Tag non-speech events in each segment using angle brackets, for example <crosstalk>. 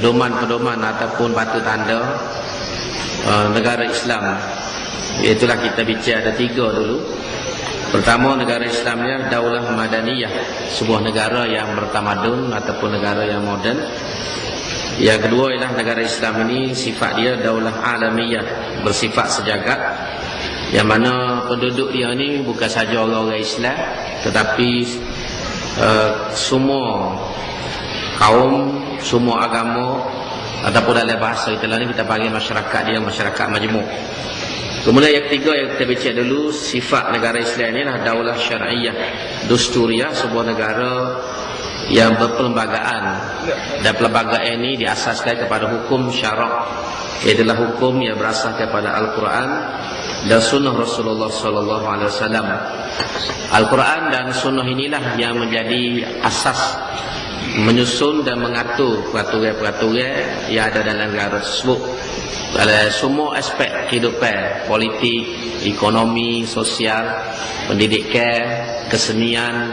pedoman-pedoman ataupun batu tanda uh, negara Islam. Itulah kita bicara ada tiga dulu. Pertama negara Islamnya Daulah Madaniyah. Sebuah negara yang bertamadun ataupun negara yang moden. Yang kedua ialah negara Islam ini sifat dia Daulah Alamiyah. Bersifat sejagat. Yang mana penduduk dia ni bukan saja orang-orang Islam tetapi uh, semua kaum semua agama ataupun dalam bahasa kita ni kita panggil masyarakat dia masyarakat majmuk. Kemudian yang ketiga yang kita bincang dulu sifat negara Islam ni adalah daulah syariah dusturiah sebuah negara yang berperlembagaan dan perlembagaan ini diasaskan kepada hukum syarak. Ialah hukum yang berasal kepada Al-Quran dan sunnah Rasulullah sallallahu alaihi wasallam. Al-Quran dan sunnah inilah yang menjadi asas menyusun dan mengatur peraturan-peraturan yang ada dalam negara tersebut dalam semua aspek kehidupan politik, ekonomi, sosial, pendidikan, kesenian,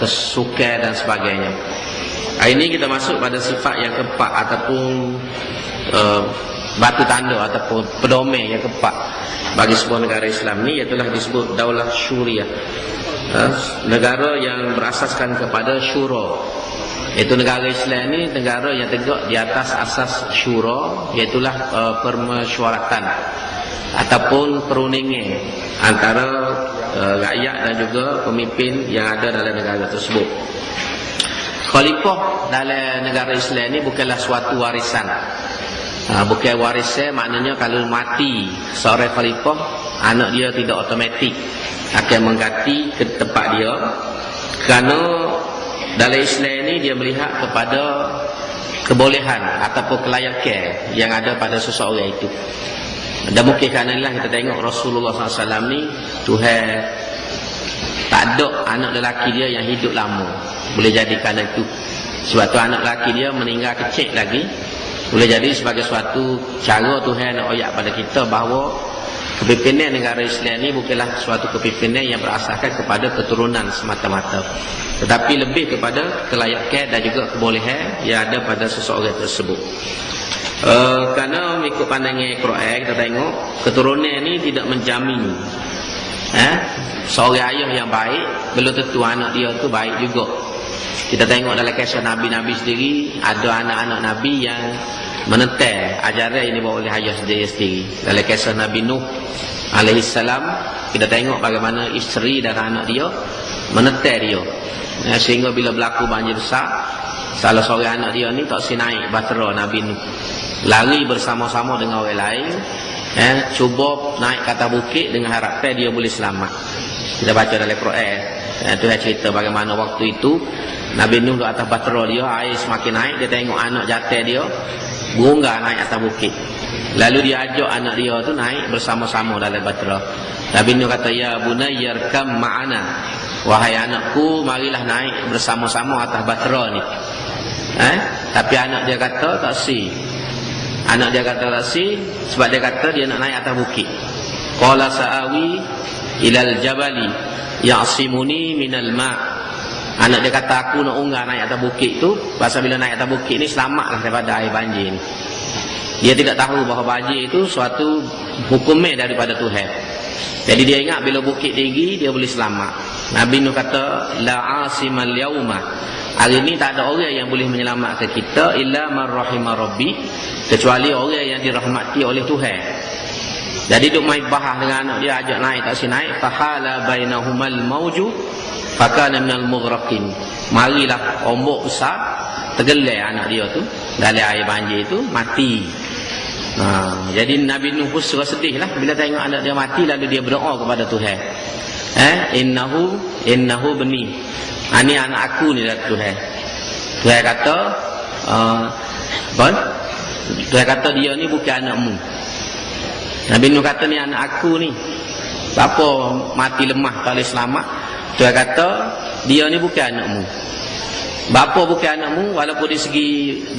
kesukaan dan sebagainya. Hari ini kita masuk pada sifat yang keempat ataupun uh, batu tanda ataupun pedomen yang keempat bagi sebuah negara Islam ni ialah disebut Daulah Syuriah. Ha? Negara yang berasaskan kepada syura. Itu negara Islam ni negara yang tegak di atas asas syura iaitulah uh, permesyuaratan ataupun perundingan antara uh, rakyat dan juga pemimpin yang ada dalam negara tersebut. Khalifah dalam negara Islam ni bukanlah suatu warisan Ha, bukan warisnya maknanya kalau mati seorang khalifah anak dia tidak otomatik akan mengganti ke tempat dia kerana dalam Islam ini dia melihat kepada kebolehan ataupun kelayakan yang ada pada seseorang itu dan mungkin kerana inilah kita tengok Rasulullah SAW ni Tuhan tak ada anak lelaki dia yang hidup lama boleh jadi kerana itu sebab tu anak lelaki dia meninggal kecil lagi boleh jadi sebagai suatu cara Tuhan nak ayat pada kita bahawa kepimpinan negara Islam ini bukanlah suatu kepimpinan yang berasaskan kepada keturunan semata-mata. Tetapi lebih kepada kelayakan dan juga kebolehan yang ada pada seseorang tersebut. Uh, kerana mengikut pandangnya Quran kita tengok keturunan ini tidak menjamin eh, seorang ayah yang baik belum tentu anak dia tu baik juga kita tengok dalam kisah Nabi-Nabi sendiri Ada anak-anak Nabi yang Menentang ajaran ini oleh ayah sendiri Dalam kisah Nabi Nuh Alaihissalam Kita tengok bagaimana isteri dan anak dia Menentang dia. Ya, Sehingga bila berlaku banjir besar Salah seorang anak dia ni tak si naik Bahtera Nabi Nuh Lari bersama-sama dengan orang lain ya, Cuba naik kata bukit Dengan harapan dia boleh selamat. Kita baca dalam Quran ya, Tuhan cerita bagaimana waktu itu Nabi Nuh duduk atas batera dia, air semakin naik, dia tengok anak jatuh dia, bunga naik atas bukit. Lalu dia ajak anak dia tu naik bersama-sama dalam batera. Nabi Nuh kata, Ya bunayyar kam ma'ana. Wahai anakku, marilah naik bersama-sama atas batera ni. Eh? Tapi anak dia kata, tak si. Anak dia kata tak si, sebab dia kata dia nak naik atas bukit. Qala sa'awi ilal jabali ya'simuni minal ma' Anak dia kata aku nak unggah naik atas bukit tu. Pasal bila naik atas bukit ni selamatlah daripada air banjir Dia tidak tahu bahawa banjir itu suatu hukumnya daripada Tuhan. Jadi dia ingat bila bukit tinggi dia boleh selamat. Nabi Nuh kata La asimal yaumah Hari ini tak ada orang yang boleh menyelamatkan kita Illa marrahimah rabbi Kecuali orang yang dirahmati oleh Tuhan. Jadi duk main bahas dengan anak dia ajak naik tak si naik fahala bainahumal mauju fakana minal mughraqin. Marilah ombak besar tergelai anak dia tu. Dalam air banjir tu mati. Ha, jadi Nabi Nuh pun suka sedih lah. Bila tengok anak dia mati lalu dia berdoa kepada Tuhan. Eh innahu innahu bani ini ha, anak aku ni dah Tuhan. Tuhan kata uh, bon Tuhan kata dia ni bukan anakmu. Nabi Nuh kata ni anak aku ni. Siapa mati lemah tak boleh selamat Tuhan kata dia ni bukan anakmu. Bapa bukan anakmu walaupun di segi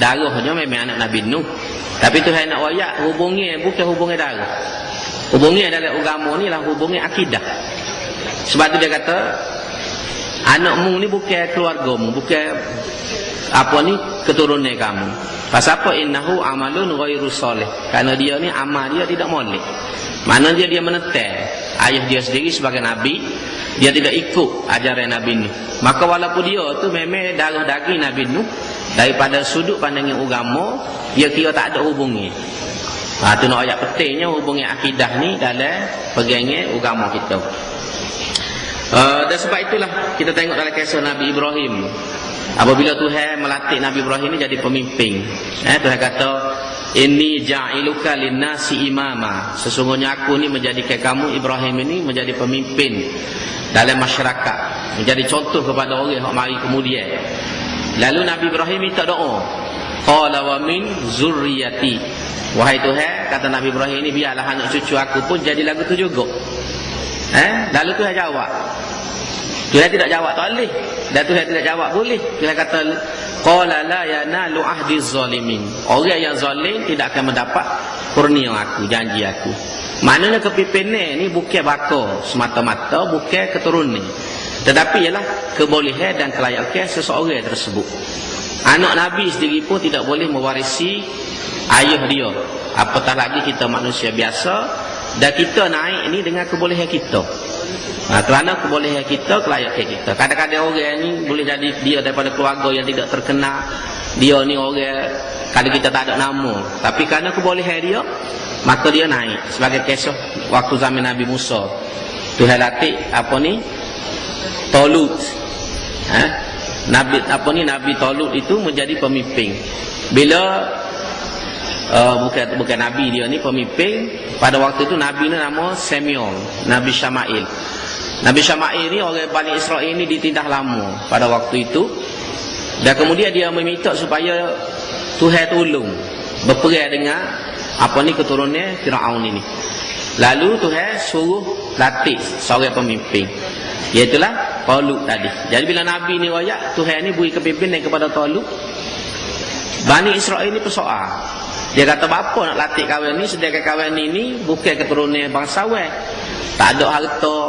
darahnya memang anak Nabi Nuh. Tapi Tuhan nak wayak hubungnya bukan hubungnya darah. Hubungnya dalam agama ni lah hubungnya akidah. Sebab tu dia kata anakmu ni bukan keluargamu, bukan apa ni keturunan kamu. Pasal apa innahu amalun ghairu soleh? Karena dia ni amal dia tidak molek. Mana dia dia menetel ayah dia sendiri sebagai nabi, dia tidak ikut ajaran Nabi Nuh. Maka walaupun dia tu memang darah daging Nabi Nuh daripada sudut pandangnya agama, dia kira tak ada hubungi. Ha, tu nak ayat pentingnya hubungi akidah ni dalam pegangnya agama kita. Uh, dan sebab itulah kita tengok dalam kisah Nabi Ibrahim. Apabila Tuhan melatih Nabi Ibrahim ni jadi pemimpin. Eh, Tuhan kata, Ini ja'iluka linnasi imama. Sesungguhnya aku ni menjadikan kamu Ibrahim ini menjadi pemimpin dalam masyarakat. Menjadi contoh kepada orang yang mari kemudian. Lalu Nabi Ibrahim minta doa. Qala wa min zurriyati. Wahai Tuhan, kata Nabi Ibrahim ini biarlah anak cucu aku pun jadi lagu tu juga. Eh, lalu Tuhan jawab. Tuhan tidak jawab tak boleh. Dan Tuhan tidak jawab boleh. Tuhan kata qala la yanalu ahdi zalimin. Orang yang zalim tidak akan mendapat kurnia aku, janji aku. Maknanya kepimpinan ni bukan bakal semata-mata, bukan keturunan. Tetapi ialah kebolehan dan kelayakan seseorang tersebut. Anak Nabi sendiri pun tidak boleh mewarisi ayah dia. Apatah lagi kita manusia biasa dan kita naik ini dengan kebolehan kita. Ha, kerana kebolehan kita, kelayakan kita. Kadang-kadang orang ni boleh jadi dia daripada keluarga yang tidak terkenal. Dia ni orang kadang kita tak ada nama. Tapi kerana kebolehan dia, maka dia naik. Sebagai kisah waktu zaman Nabi Musa. Tuhan latih apa ni? Tolut. Ha? Nabi apa ni Nabi Tolut itu menjadi pemimpin. Bila uh, bukan bukan nabi dia ni pemimpin pada waktu itu nabi ni nama Samuel, Nabi Syamail. Nabi Syamail ni orang Bani Israel ini ditindah lama pada waktu itu. Dan kemudian dia meminta supaya Tuhan tolong berperang dengan apa ni keturunan Firaun ini. Lalu Tuhan suruh latih seorang pemimpin. Iaitulah Talut tadi. Jadi bila Nabi ni royak, Tuhan ni beri kepimpinan kepada Talut. Bani Israel ni persoal. Dia kata bapa nak latih kawan ni sedangkan kawan ni ni bukan keturunan bangsawan. Tak ada harta,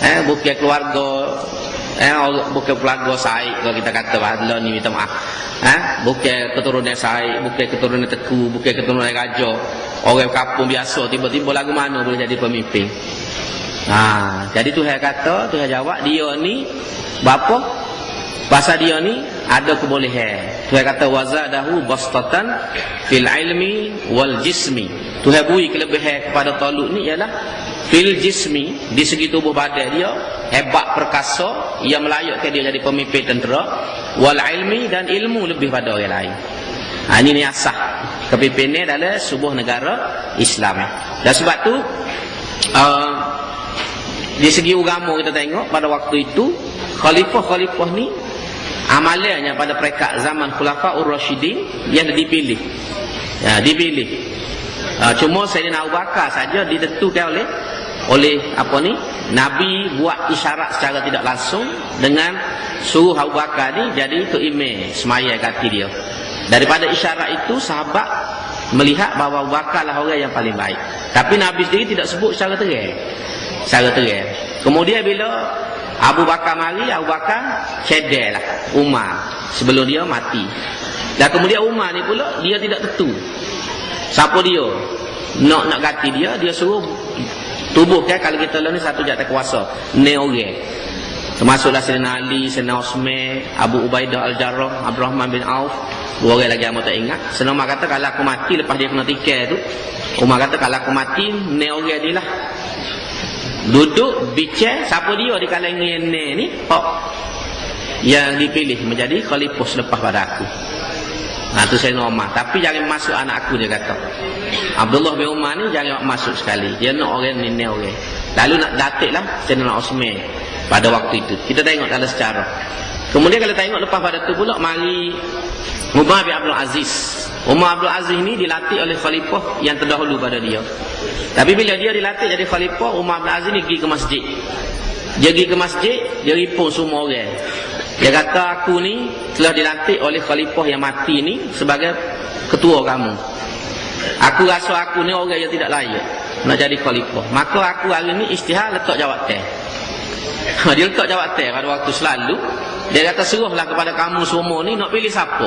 eh bukan keluarga, eh bukan keluarga Said kalau kita kata Allah ni minta maaf. Eh bukan keturunan Said, bukan keturunan Teku, bukan keturunan raja. Orang kampung biasa tiba-tiba lagu mana boleh jadi pemimpin. Ha, jadi Tuhan kata, Tuhan jawab dia ni bapa Pasal dia ni ada kebolehan. Tuhan kata wazadahu bastatan fil ilmi wal jismi. Tuhan beri kelebihan kepada Talut ni ialah fil jismi di segi tubuh badan dia hebat perkasa yang melayakkan dia jadi pemimpin tentera wal ilmi dan ilmu lebih pada orang lain. Ha, ini ni asah kepimpinan dalam sebuah negara Islam. Dan sebab tu uh, di segi agama kita tengok pada waktu itu khalifah-khalifah ni amalannya pada perekat zaman Khulafaur Rasyidin yang dipilih. Ya, dipilih. Uh, cuma Sayyidina Abu Bakar saja ditentukan oleh oleh apa ni? Nabi buat isyarat secara tidak langsung dengan suruh Abu Bakar ni jadi itu imam semaya kaki dia. Daripada isyarat itu sahabat melihat bahawa Abu Bakar lah orang yang paling baik. Tapi Nabi sendiri tidak sebut secara terang. Secara terang. Kemudian bila Abu Bakar mari, Abu Bakar cedek lah Umar sebelum dia mati. Dan kemudian Umar ni pula dia tidak tentu. Siapa dia? Nak nak ganti dia, dia suruh tubuh kan kalau kita lah ni satu jatuh kuasa. Ni orang. Termasuklah Sayyidina Ali, Sayyidina Osman, Abu Ubaidah Al-Jarrah, Abdul Rahman bin Auf. Dua orang lagi yang tak ingat. Senang Umar kata kalau aku mati lepas dia kena tikai tu. Umar kata kalau aku mati, ni orang ni lah duduk bicara siapa dia di kalangan yang ni oh, yang dipilih menjadi khalifah selepas pada aku. Nah tu saya Umar tapi jangan masuk anak aku dia kata. Abdullah bin Umar ni jangan masuk sekali. Dia nak orang ni ni orang. Lalu nak datik lah Sayyidina Osman pada waktu itu. Kita tengok dalam secara kemudian kalau tengok lepas pada tu pula mari Umar bin Abdul Aziz Umar Abdul Aziz ni dilatih oleh khalifah yang terdahulu pada dia. Tapi bila dia dilatih jadi khalifah, Umar Abdul Aziz ni pergi ke masjid. Dia pergi ke masjid, dia ripun semua orang. Dia kata aku ni telah dilatih oleh khalifah yang mati ni sebagai ketua kamu. Aku rasa aku ni orang yang tidak layak nak jadi khalifah. Maka aku hari ni istihar letak jawatan. <laughs> dia letak jawatan pada waktu selalu. Dia kata suruhlah kepada kamu semua ni nak pilih siapa.